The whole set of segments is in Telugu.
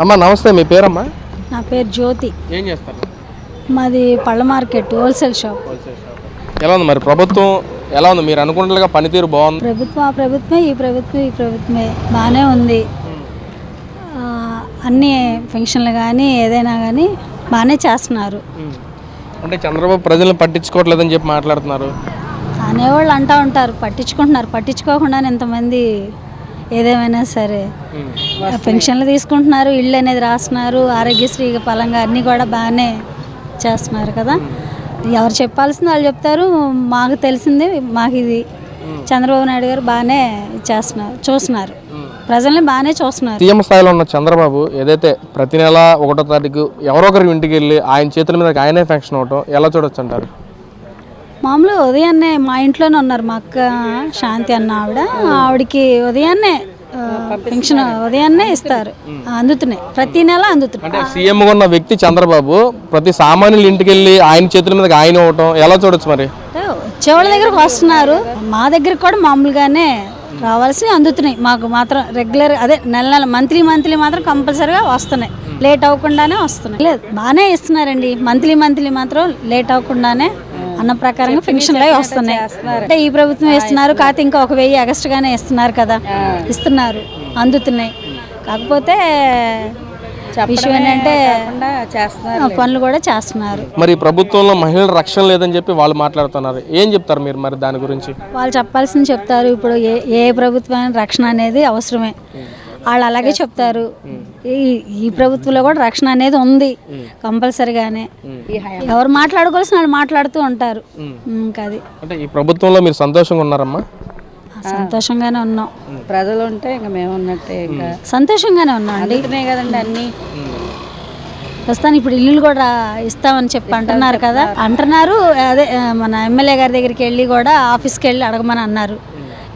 అమ్మా నమస్తే మీ పేరమ్మా? నా పేరు జ్యోతి. ఏం చేస్తారు? మాది పళ్ళ మార్కెట్ హోల్సేల్ షాప్. ఎలా ఉంది మరి ప్రభుత్వం? ఎలా ఉంది? మీరు అనుకున్నట్లుగా పనితీరు బాగుంది? ప్రభుత్వం ఆ ప్రభుత్వమే ఈ ప్రభుత్వం ఈ ప్రభుత్వమే. బాగానే ఉంది. ఆ, అన్ని ఫంక్షన్లు కానీ ఏదైనా కానీ బాగానే చేస్తున్నారు. అంటే చంద్రబాబు ప్రజలను పట్టించుకోవట్లేదని చెప్పి మాట్లాడుతున్నారు. అనేవాళ్ళు అంటూ ఉంటారు పట్టించుకుంటున్నారు. పట్టించుకోకుండానే ఇంతమంది ఏదేమైనా సరే. పెన్షన్లు తీసుకుంటున్నారు ఇళ్ళు అనేది రాస్తున్నారు ఆరోగ్యశ్రీ పలంగా అన్నీ కూడా బాగానే చేస్తున్నారు కదా. ఎవరు చెప్పాల్సింది వాళ్ళు చెప్తారు మాకు తెలిసింది మాకు ఇది చంద్రబాబు నాయుడు గారు బాగానే చేస్తున్నారు చూస్తున్నారు. ప్రజల్ని బాగానే చూస్తున్నారు. సీఎం స్థాయిలో ఉన్న చంద్రబాబు ఏదైతే ప్రతి నెల ఒకటో తారీఖు ఎవరో ఒకరి ఇంటికి వెళ్ళి ఆయన చేతుల మీద ఆయనే ఫంక్షన్ అవటం ఎలా చూడొచ్చు అంటారు? మామూలు ఉదయాన్నే మా ఇంట్లోనే ఉన్నారు మా అక్క శాంతి అన్న ఆవిడ. ఆవిడకి ఉదయాన్నే పెన్షన్ ఉదయాన్నే ఇస్తారు. అందుతున్నాయి. ప్రతి నెల అందుతున్నాయి. సీఎం ఉన్న వ్యక్తి చంద్రబాబు ప్రతి సామాన్యుల ఇంటికి వెళ్ళి ఆయన చేతుల మీద ఆయన ఇవ్వటం ఎలా చూడొచ్చు మరి? వచ్చేవాళ్ళ దగ్గరకు వస్తున్నారు. మా దగ్గరకు కూడా మామూలుగానే రావాల్సి అందుతున్నాయి. మాకు మాత్రం రెగ్యులర్ అదే నెల నెల మంత్లీ మంత్లీ మాత్రం కంపల్సరీగా వస్తున్నాయి. లేట్ అవ్వకుండానే వస్తున్నాయి. లేదు బాగానే ఇస్తున్నారండి. మంత్లీ మంత్లీ మాత్రం లేట్ అవ్వకుండానే అన్న ప్రకారంగా పెన్షన్లు అవి వస్తున్నాయి. అంటే ఈ ప్రభుత్వం ఇస్తున్నారు. కాకపోతే ఇంకా ఒక వెయ్యి ఎగస్ట్రాగానే ఇస్తున్నారు కదా. ఇస్తున్నారు అందుతున్నాయి. కాకపోతే విషయం ఏంటంటే పనులు కూడా చేస్తున్నారు. మరి ప్రభుత్వంలో మహిళల రక్షణ లేదని చెప్పి వాళ్ళు మాట్లాడుతున్నారు. ఏం చెప్తారు మీరు మరి దాని గురించి? వాళ్ళు చెప్పాల్సింది చెప్తారు ఇప్పుడు ఏ ఏ ప్రభుత్వమైన రక్షణ అనేది అవసరమే. వాళ్ళు అలాగే చెప్తారు. ఈ ఈ ప్రభుత్వంలో కూడా రక్షణ అనేది ఉంది కంపల్సరిగానే. ఎవరు మాట్లాడుకోవాల్సిన వాళ్ళు మాట్లాడుతూ ఉంటారు. ఇంకా అది. అంటే ఈ ప్రభుత్వంలో మీరు సంతోషంగా ఉన్నారమ్మా? సంతోషంగానే ఉన్నాం. ప్రజలు ఉంటే ఇంకా మేము ఉన్నట్టే ఇంకా. సంతోషంగానే ఉన్నాం అండి. కదండి అన్ని. ప్రస్తుతానికి ఇప్పుడు ఇల్లులు కూడా ఇస్తామని చెప్పి అంటున్నారు కదా. అంటున్నారు అదే మన ఎమ్మెల్యే గారి దగ్గరికి వెళ్ళి కూడా ఆఫీస్కి వెళ్ళి అడగమని అన్నారు.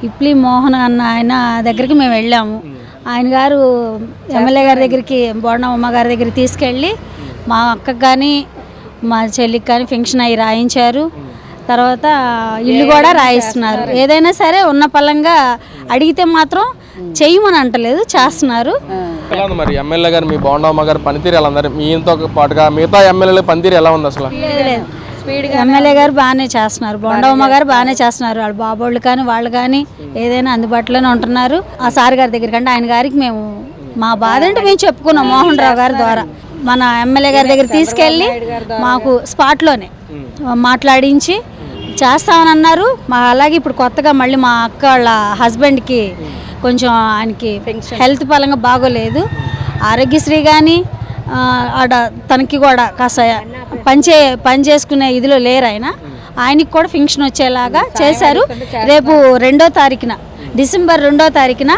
ఇప్లీ మోహన్ అన్న ఆయన దగ్గరికి మేము వెళ్ళాము. ఆయన గారు ఎమ్మెల్యే గారి దగ్గరికి బోండం అమ్మ గారి దగ్గరికి తీసుకెళ్ళి మా అక్కకు కానీ మా చెల్లికి కానీ ఫంక్షన్ అయ్యి రాయించారు. తర్వాత ఇల్లు కూడా రాయిస్తున్నారు. ఏదైనా సరే ఉన్న పలంగా అడిగితే మాత్రం చెయ్యమని అంటలేదు చేస్తున్నారు. మరి ఎమ్మెల్యే గారు మీ బోండమ్మ గారు పనితీరు ఎలా ఉంది? మీతో పాటుగా మిగతా ఎమ్మెల్యేల పనితీరు ఎలా ఉంది అసలు? లేదు ఎమ్మెల్యే గారు బాగానే చేస్తున్నారు. బొండమ్మ గారు బాగానే చేస్తున్నారు. వాళ్ళ బాబోళ్ళు కానీ వాళ్ళు కానీ ఏదైనా అందుబాటులోనే ఉంటున్నారు. ఆ సార్ గారి దగ్గర కంటే ఆయన గారికి మేము మా బాధ అంటే మేము చెప్పుకున్నాం మోహన్ రావు గారి ద్వారా. మన ఎమ్మెల్యే గారి దగ్గర తీసుకెళ్ళి మాకు స్పాట్లోనే మాట్లాడించి చేస్తామని అన్నారు. మా అలాగే ఇప్పుడు కొత్తగా మళ్ళీ మా అక్క వాళ్ళ హస్బెండ్కి కొంచెం ఆయనకి హెల్త్ పరంగా బాగోలేదు. ఆరోగ్యశ్రీ కానీ ఆడ తనకి కూడా కాస్త పనిచే పని చేసుకునే ఇదిలో లేరు ఆయన. ఆయనకి కూడా ఫంక్షన్ వచ్చేలాగా చేశారు. రేపు రెండో తారీఖున డిసెంబర్ రెండో తారీఖున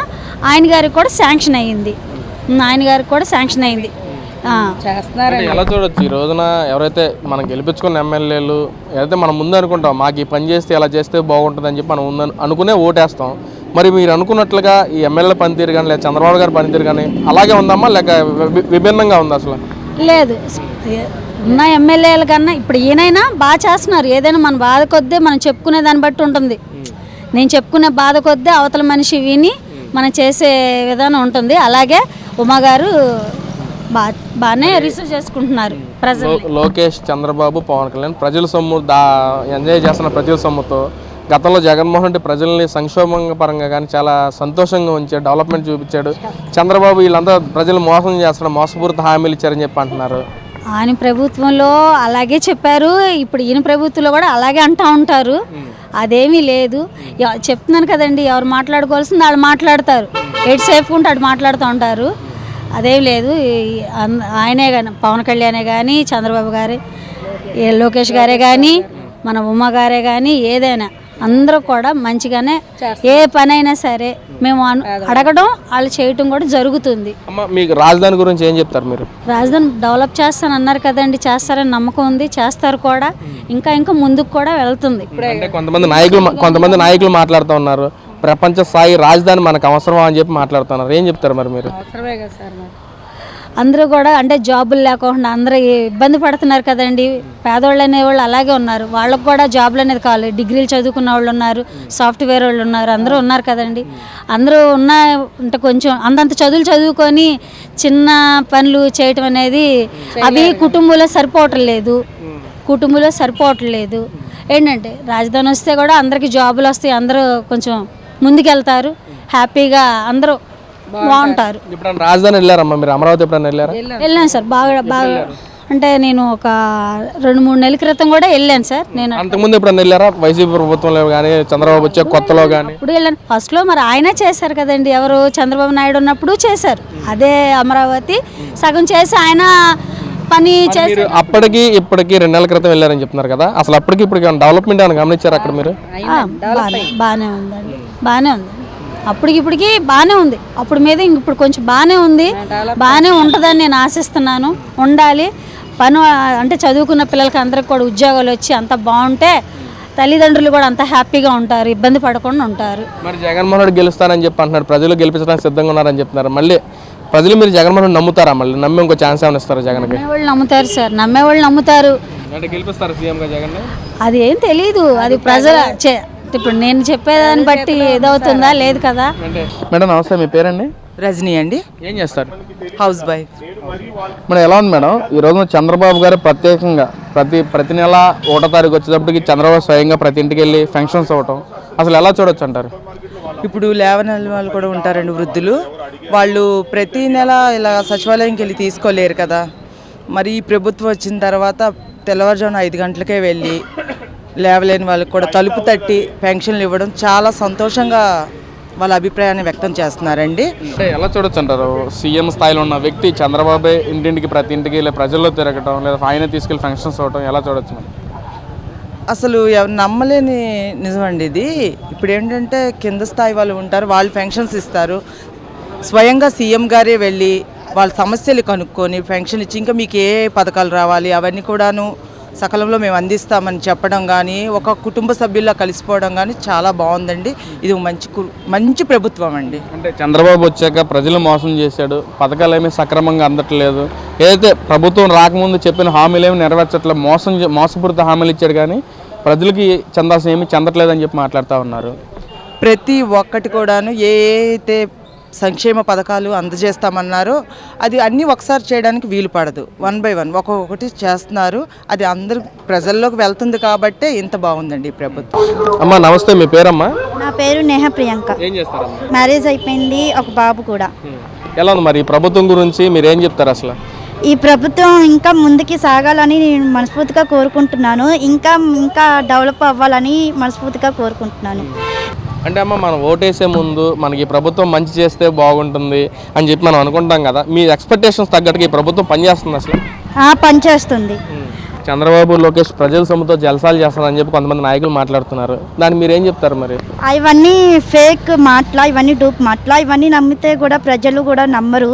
ఆయన గారికి కూడా శాంక్షన్ అయ్యింది. ఆయన గారికి కూడా శాంక్షన్ అయింది ఎలా చూడొచ్చు? ఈ రోజున ఎవరైతే మనం గెలిపించుకున్న ఎమ్మెల్యేలు ఏదైతే మనం ముందు అనుకుంటాం మాకు ఈ పని చేస్తే ఎలా చేస్తే బాగుంటుంది అని చెప్పి మనం అనుకునే ఓటేస్తాం. మరి మీరు అనుకున్నట్లుగా ఈ ఎమ్మెల్యే పనితీరు కానీ లేదా చంద్రబాబు గారి పనితీరు కానీ అలాగే ఉందమ్మా? లేక విభిన్నంగా ఉంది అసలు? లేదు. ఉన్న ఎమ్మెల్యేల కన్నా ఇప్పుడు ఈయనైనా బాగా చేస్తున్నారు. ఏదైనా మన బాధ కొద్దే మనం చెప్పుకునే దాన్ని బట్టి ఉంటుంది. నేను చెప్పుకునే బాధ కొద్దే అవతల మనిషి విని మనం చేసే విధానం ఉంటుంది. అలాగే ఉమా గారు బా బాగానే రిసీవ్ చేసుకుంటున్నారు ప్రజలు లోకేష్ చంద్రబాబు పవన్ కళ్యాణ్ ప్రజల సొమ్ము దా ఎంజాయ్ చేస్తున్న ప్రజల సొమ్ముతో గతంలో జగన్మోహన్ రెడ్డి ప్రజల్ని సంక్షోభం పరంగా కానీ చాలా సంతోషంగా ఉంచాడు డెవలప్మెంట్ చూపించాడు. చంద్రబాబు వీళ్ళంతా ప్రజలు మోసం చేస్తున్నాడు మోసపూరిత హామీలు ఇచ్చారని చెప్పి అంటున్నారు. ఆయన ప్రభుత్వంలో అలాగే చెప్పారు. ఇప్పుడు ఈయన ప్రభుత్వంలో కూడా అలాగే అంటూ ఉంటారు. అదేమీ లేదు. చెప్తున్నాను కదండి ఎవరు మాట్లాడుకోవాల్సింది వాళ్ళు మాట్లాడతారు. ఎటు సేఫ్ ఉంటే అటు మాట్లాడుతూ ఉంటారు. అదేం లేదు. ఆయనే కానీ పవన్ కళ్యాణే కానీ చంద్రబాబు గారే లోకేష్ గారే కానీ మన ఉమ్మ గారే కానీ ఏదైనా. అందరూ కూడా మంచిగానే ఏ పనైనా సరే మేము అడగడం వాళ్ళు చేయటం కూడా జరుగుతుంది. మీకు రాజధాని గురించి ఏం చెప్తారు మీరు? రాజధాని డెవలప్ చేస్తాను అన్నారు కదండి చేస్తారని నమ్మకం ఉంది చేస్తారు కూడా. ఇంకా ఇంకా ముందుకు కూడా వెళ్తుంది. కొంతమంది నాయకులు కొంతమంది నాయకులు మాట్లాడుతూ ఉన్నారు. ప్రపంచ స్థాయి రాజధాని మనకు అవసరమా అని చెప్పి మాట్లాడుతున్నారు ఏం చెప్తారు మరి మీరు? అవసరమే కదా సార్ మరి. అందరూ కూడా అంటే జాబులు లేకుండా అందరూ ఇబ్బంది పడుతున్నారు కదండి. పేదవాళ్ళు అనేవాళ్ళు అలాగే ఉన్నారు. వాళ్ళకు కూడా జాబులు అనేది కావాలి. డిగ్రీలు చదువుకున్న వాళ్ళు ఉన్నారు సాఫ్ట్వేర్ వాళ్ళు ఉన్నారు అందరూ ఉన్నారు కదండి. అందరూ ఉన్న అంటే కొంచెం అంతంత చదువులు చదువుకొని చిన్న పనులు చేయటం అనేది అవి కుటుంబంలో సరిపోవటం లేదు. కుటుంబంలో సరిపోవట్లేదు ఏంటంటే రాజధాని వస్తే కూడా అందరికి జాబులు వస్తాయి. అందరూ కొంచెం ముందుకెళ్తారు. హ్యాపీగా అందరూ బాగుంటారు. ఇప్పుడు రాజధాని వెళ్ళారమ్మా మీరు? అమరావతి ఎప్పుడైనా వెళ్ళారా? వెళ్ళాను సార్ బాగా బాగా అంటే నేను ఒక రెండు మూడు నెలల క్రితం కూడా వెళ్ళాను సార్. నేను అంతకుముందు ఎప్పుడైనా వెళ్ళారా? వైసీపీ ప్రభుత్వంలో కానీ చంద్రబాబు వచ్చే కొత్తలో కానీ? అప్పుడు వెళ్ళాను. ఫస్ట్లో మరి ఆయన చేశారు కదండి. ఎవరు? చంద్రబాబు నాయుడు ఉన్నప్పుడు చేశారు. అదే అమరావతి. సగం చేసి ఆయన పని చేసి మీరు అప్పటికి ఇప్పటికి రెండు నెలల క్రితం వెళ్ళారని చెప్తున్నారు కదా? అసలు అప్పటికి ఇప్పటికి డెవలప్మెంట్ ఏమైనా గమనించారు అక్కడ మీరు? బాగానే ఉందండి. బాగానే ఉంది. అప్పటికి ఇప్పటికి బాగానే ఉంది. అప్పుడు మీద ఇంక ఇప్పుడు కొంచెం బాగానే ఉంది. బాగానే ఉంటుందని నేను ఆశిస్తున్నాను. ఉండాలి. పను అంటే చదువుకున్న పిల్లలకి అందరికి కూడా ఉద్యోగాలు వచ్చి అంత బాగుంటే తల్లిదండ్రులు కూడా అంత హ్యాపీగా ఉంటారు. ఇబ్బంది పడకుండా ఉంటారు. మరి జగన్మోహన్ రెడ్డి గెలుస్తానని చెప్పి అంటున్నారు ప్రజలు గెలిపించడానికి సిద్ధంగా ఉన్నారని చెప్తున్నారు. మళ్ళీ ప్రజలు మీరు జగన్మోహన్ నమ్ముతారా? మళ్ళీ నమ్మి ఇంకో ఛాన్స్ ఏమైనా ఇస్తారా జగన్కి? నమ్మేవాళ్ళు నమ్ముతారు సార్. నమ్మేవాళ్ళు నమ్ముతారు. జగన్ అది ఏం తెలీదు. అది ప్రజల ఇప్పుడు నేను చెప్పేదాన్ని బట్టి ఏదవుతుందా? లేదు కదా? మేడం నమస్తే మీ పేరండి? రజనీ అండి. ఏం చేస్తారు? హౌస్ వైఫ్ మేడం ఎలా ఉంది మేడం? ఈ రోజున చంద్రబాబు గారు ప్రత్యేకంగా ప్రతి ప్రతి నెల ఒకటో తారీఖు వచ్చేటప్పటికి చంద్రబాబు స్వయంగా ప్రతి ఇంటికి వెళ్ళి ఫంక్షన్స్ అవ్వటం. అసలు ఎలా చూడొచ్చు అంటారు? ఇప్పుడు లేవనెల వాళ్ళు కూడా ఉంటారండి వృద్ధులు. వాళ్ళు ప్రతి నెల ఇలా సచివాలయంకి వెళ్ళి తీసుకోలేరు కదా. మరి ఈ ప్రభుత్వం వచ్చిన తర్వాత తెల్లవారుజామున ఐదు గంటలకే వెళ్ళి లేవలేని వాళ్ళకి కూడా తలుపు తట్టి పెన్షన్లు ఇవ్వడం చాలా సంతోషంగా వాళ్ళ అభిప్రాయాన్ని వ్యక్తం చేస్తున్నారండి. అంటే ఎలా చూడొచ్చు అంటారు సీఎం స్థాయిలో ఉన్న వ్యక్తి చంద్రబాబే ఇంటింటికి ప్రతి ఇంటికి వెళ్ళి ప్రజల్లో తిరగటం లేదా ఆయన తీసుకెళ్ళి ఫంక్షన్స్ అవ్వటం ఎలా చూడొచ్చు? అసలు ఎవరు నమ్మలేని నిజమండి ఇది. ఇప్పుడు ఏంటంటే కింద స్థాయి వాళ్ళు ఉంటారు వాళ్ళు పెన్షన్స్ ఇస్తారు. స్వయంగా సీఎం గారే వెళ్ళి వాళ్ళ సమస్యలు కనుక్కొని పెన్షన్ ఇచ్చి ఇంకా మీకు ఏ పథకాలు రావాలి అవన్నీ కూడాను సకాలంలో మేము అందిస్తామని చెప్పడం కానీ ఒక కుటుంబ సభ్యుల్లో కలిసిపోవడం కానీ చాలా బాగుందండి ఇది మంచి మంచి ప్రభుత్వం అండి. అంటే చంద్రబాబు వచ్చాక ప్రజలు మోసం చేశాడు. పథకాలు ఏమీ సక్రమంగా అందట్లేదు. ఏదైతే ప్రభుత్వం రాకముందు చెప్పిన హామీలు ఏమి నెరవేర్చట్లేదు మోసం మోసపూరిత హామీలు ఇచ్చాడు కానీ ప్రజలకి చెందాల్సిన ఏమీ చెందట్లేదని చెప్పి మాట్లాడుతూ ఉన్నారు. ప్రతి ఒక్కటి కూడాను ఏ అయితే సంక్షేమ పథకాలు అందజేస్తామన్నారో. అది అన్నీ ఒకసారి చేయడానికి వీలు పడదు. వన్ బై వన్ ఒక్కొక్కటి చేస్తున్నారు. అది అందరు ప్రజల్లోకి వెళ్తుంది కాబట్టే ఇంత బాగుందండి ఈ ప్రభుత్వం. అమ్మా నమస్తే మీ పేరమ్మా? నా పేరు నేహ ప్రియాంక. ఏం చేస్తారమ్మా? మ్యారేజ్ అయిపోయింది ఒక బాబు కూడా. ఎలా ఉంది మరి ఈ ప్రభుత్వం గురించి మీరు ఏం చెప్తారు అసలు? ఈ ప్రభుత్వం ఇంకా ముందుకి సాగాలని నేను మనస్ఫూర్తిగా కోరుకుంటున్నాను. ఇంకా ఇంకా డెవలప్ అవ్వాలని మనస్ఫూర్తిగా కోరుకుంటున్నాను. అంటే అమ్మ మనం ఓటేసే ముందు మనకి ప్రభుత్వం మంచి చేస్తే బాగుంటుంది అని చెప్పి మనం అనుకుంటాం కదా. మీ ఎక్స్పెక్టేషన్స్ తగ్గట్టుగా ఈ ప్రభుత్వం పనిచేస్తుంది అసలు? ఆ, పనిచేస్తుంది. చంద్రబాబు లోకేష్ ప్రజల సొమ్ముతో జలసాలు చేస్తారని చెప్పి కొంతమంది నాయకులు మాట్లాడుతున్నారు. దాన్ని మీరు ఏం చెప్తారు మరి? ఇవన్నీ ఫేక్ మాటల ఇవన్నీ డూప్ మాటల ఇవన్నీ నమ్మితే కూడా ప్రజలు కూడా నమ్మరు.